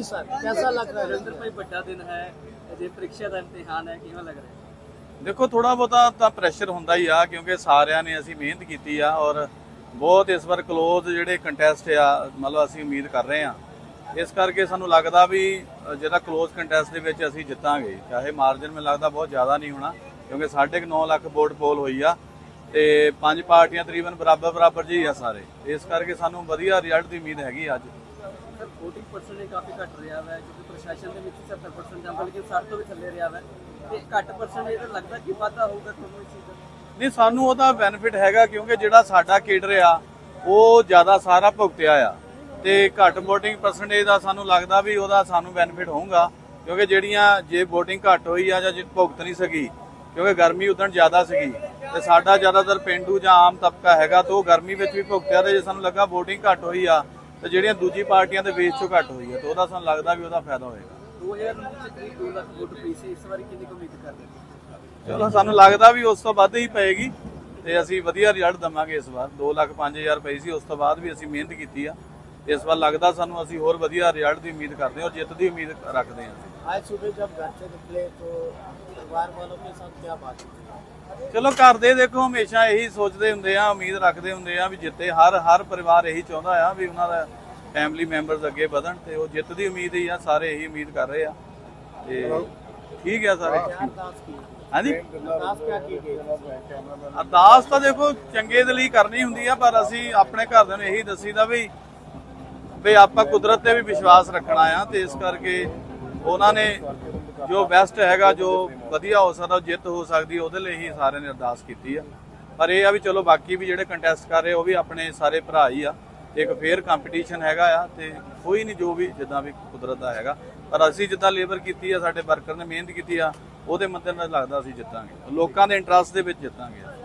जी sir कैसा लग रहा है नरेंद्र भाई बड़ा दिन है ਪ੍ਰੀਖਿਆ ਦਾ ਇਮਤਿਹਾਨ ਹੈ ਕਿਵੇਂ ਲੱਗ ਰਿਹਾ? ਦੇਖੋ ਥੋੜਾ ਬਹੁਤਾ ਤਾਂ ਪ੍ਰੈਸ਼ਰ ਹੁੰਦਾ ਹੀ ਆ ਕਿਉਂਕਿ ਸਾਰਿਆਂ ਨੇ ਅਸੀਂ ਮਿਹਨਤ ਕੀਤੀ ਆ ਔਰ ਬਹੁਤ ਇਸ ਵਾਰ ক্লোਜ਼ ਜਿਹੜੇ ਕੰਟੈਸਟ ਆ ਮਤਲਬ ਅਸੀਂ ਉਮੀਦ ਕਰ ਰਹੇ ਆ। ਇਸ ਕਰਕੇ ਸਾਨੂੰ ਲੱਗਦਾ ਵੀ ਜਿਹੜਾ ਕਲੋਜ ਕੰਟੈਸਟ ਦੇ ਵਿੱਚ ਅਸੀਂ ਜਿੱਤਾਂਗੇ। ਚਾਹੇ ਮਾਰਜਨ ਮੈਨੂੰ ਲੱਗਦਾ ਬਹੁਤ ਜ਼ਿਆਦਾ ਨਹੀਂ ਹੋਣਾ ਕਿਉਂਕਿ 9.5 ਲੱਖ ਵੋਟ ਪੋਲ ਹੋਈ ਆ ਤੇ ਪੰਜ ਪਾਰਟੀਆਂ ਤਕਰੀਬਨ ਬਰਾਬਰ ਬਰਾਬਰ ਜੀ ਆ ਸਾਰੇ। ਇਸ ਕਰਕੇ ਸਾਨੂੰ ਵਧੀਆ ਰਿਜ਼ਲਟ ਦੀ ਉਮੀਦ ਹੈਗੀ ਅੱਜ। ਸਰ VOTING ਪਰਸੈਂਟੇਜ ਕਾਫੀ ਘੱਟ ਰਿਹਾ ਹੈ ਕਿਉਂਕਿ ਪ੍ਰਸ਼ਾਸਨ ਦੇ ਵਿੱਚ 70% ਜਾਂਦਾ ਲੇਕਿਨ 60 ਤੋਂ ਵੀ ਥੱਲੇ ਰਿਹਾ ਹੈ ਤੇ ਘੱਟ ਪਰਸੈਂਟੇਜ ਤਾਂ ਲੱਗਦਾ ਕਿ ਵਾਧਾ ਹੋਊਗਾ ਤੁਹਾਨੂੰ ਇਸ ਚੀਜ਼ ਦਾ। ਨਹੀਂ, ਸਾਨੂੰ ਉਹਦਾ ਬੈਨੀਫਿਟ ਹੈਗਾ ਕਿਉਂਕਿ ਜਿਹੜਾ ਸਾਡਾ ਕੇਡਰ ਆ, ਉਹ ਜ਼ਿਆਦਾ ਸਾਰਾ ਭੁਗਤਿਆ ਆ। ਤੇ ਘੱਟ VOTING ਪਰਸੈਂਟੇਜ ਦਾ ਸਾਨੂੰ ਲੱਗਦਾ ਵੀ ਉਹਦਾ ਸਾਨੂੰ ਬੈਨੀਫਿਟ ਹੋਊਗਾ, ਕਿਉਂਕਿ ਜਿਹੜੀਆਂ ਜੇ VOTING ਘੱਟ ਹੋਈ ਆ ਜਾਂ ਭੁਗਤ ਨਹੀਂ ਸਕੀ, ਕਿਉਂਕਿ ਗਰਮੀ ਉਦੋਂ ਜ਼ਿਆਦਾ ਸੀਗੀ ਤੇ ਸਾਡਾ ਜ਼ਿਆਦਾਤਰ ਪਿੰਡੂ ਜਾਂ ਆਮ ਤਬਕਾ ਹੈਗਾ, ਤੇ ਉਹ ਗਰਮੀ ਵਿੱਚ ਵੀ ਭੁਗਤਿਆ ਤੇ ਜੇ ਸਾਨੂੰ ਲੱਗਾ VOTING ਘੱਟ ਹੋਈ ਆ ਤੇ ਜਿਹੜੀਆਂ ਦੂਜੀ ਪਾਰਟੀਆਂ ਦੇ ਵੇਚ ਚੋਂ ਘੱਟ ਹੋਈ ਆ ਤੇ ਉਹਦਾ ਸਾਨੂੰ ਲੱਗਦਾ ਵੀ ਉਹਦਾ ਫਾਇਦਾ ਹੋਏਗਾ। 2009 ਚ ਕਰੀਬ 2 ਲੱਖ ਵੋਟ ਪਈ ਸੀ ਇਸ ਵਾਰੀ ਕਿੰਨੀ ਕੁ ਉਮੀਦ ਕਰਦੇ ਹੋ? ਚਲੋ ਸਾਨੂੰ ਲੱਗਦਾ ਵੀ ਉਸ ਤੋਂ ਵੱਧ ਹੀ ਪਏਗੀ ਤੇ ਅਸੀਂ ਵਧੀਆ ਰਿਜ਼ਲਟ ਦਵਾਂਗੇ ਇਸ ਵਾਰ। 2 ਲੱਖ 5000 ਰੁਪਏ ਸੀ ਉਸ ਤੋਂ ਬਾਅਦ ਵੀ ਅਸੀਂ ਮਿਹਨਤ ਕੀਤੀ ਆ। ਇਸ ਵਾਰ ਲੱਗਦਾ ਸਾਨੂੰ ਅਸੀਂ ਹੋਰ ਵਧੀਆ ਰਿਜ਼ਲਟ ਦੀ ਉਮੀਦ ਕਰਦੇ ਹਾਂ ਔਰ ਜਿੱਤ ਦੀ ਉਮੀਦ ਰੱਖਦੇ ਹਾਂ आज सुबह जब घर से निकले तो परिवार वालों के साथ क्या बात हुई ਚਲੋ ਘਰ ਦੇ ਦੇਖੋ ਹਮੇਸ਼ਾ ਇਹੀ ਸੋਚਦੇ ਹੁੰਦੇ ਆ ਉਮੀਦ ਰੱਖਦੇ ਹੁੰਦੇ ਆ ਵੀ ਜਿੱਤੇ ਹਰ ਹਰ ਪਰਿਵਾਰ ਇਹੀ ਚਾਹੁੰਦਾ ਆ ਵੀ ਉਹਨਾਂ ਦਾ ਫੈਮਿਲੀ ਮੈਂਬਰਸ ਅੱਗੇ ਵਧਣ ਤੇ ਉਹ ਜਿੱਤ ਦੀ ਉਮੀਦ ਹੀ ਆ ਸਾਰੇ ਇਹੀ ਉਮੀਦ ਕਰ ਰਹੇ ਆ ਤੇ ਠੀਕ ਆ ਸਾਰੇ क्या अरदास की ਹਾਂਜੀ अरदास क्या की गई ਅਰਦਾਸ ਤਾਂ ਦੇਖੋ ਚੰਗੇ ਦੇ ਲਈ ਕਰਨੀ ਹੁੰਦੀ ਆ ਪਰ ਅਸੀਂ ਆਪਣੇ ਘਰਦਿਆਂ ਨੂੰ ਇਹੀ ਦੱਸੀਦਾ ਵੀ ਵੀ ਆਪਾਂ ਕੁਦਰਤ ਤੇ ਵੀ ਵਿਸ਼ਵਾਸ ਰੱਖਣਾ ਆ ਤੇ ਇਸ ਕਰਕੇ ਉਹਨਾਂ ਨੇ ਜੋ ਬੈਸਟ ਹੈਗਾ, ਜੋ ਵਧੀਆ ਹੋ ਸਕਦਾ ਜਿੱਤ ਹੋ ਸਕਦੀ, ਉਹਦੇ ਲਈ ਹੀ ਸਾਰਿਆਂ ਨੇ ਅਰਦਾਸ ਕੀਤੀ ਆ। ਪਰ ਇਹ ਆ ਵੀ ਚਲੋ ਬਾਕੀ ਵੀ ਜਿਹੜੇ ਕੰਟੈਸਟ ਕਰ ਰਹੇ, ਉਹ ਵੀ ਆਪਣੇ ਸਾਰੇ ਭਰਾ ਹੀ ਆ। ਇੱਕ ਫੇਅਰ ਕੰਪੀਟੀਸ਼ਨ ਹੈਗਾ ਆ ਤੇ ਕੋਈ ਨਹੀਂ ਜੋ ਵੀ ਜਿੱਦਾਂ ਵੀ ਕੁਦਰਤ ਦਾ ਹੈਗਾ। ਪਰ ਅਸੀਂ ਜਿੱਦਾਂ ਲੇਬਰ ਕੀਤੀ ਆ, ਸਾਡੇ ਵਰਕਰ ਨੇ ਮਿਹਨਤ ਕੀਤੀ ਆ, ਉਹਦੇ ਮੱਦੇ ਨਾਲ ਲੱਗਦਾ ਅਸੀਂ ਜਿੱਤਾਂਗੇ। ਲੋਕਾਂ ਦੇ ਇੰਟਰਸਟ ਦੇ ਵਿੱਚ ਜਿੱਤਾਂਗੇ।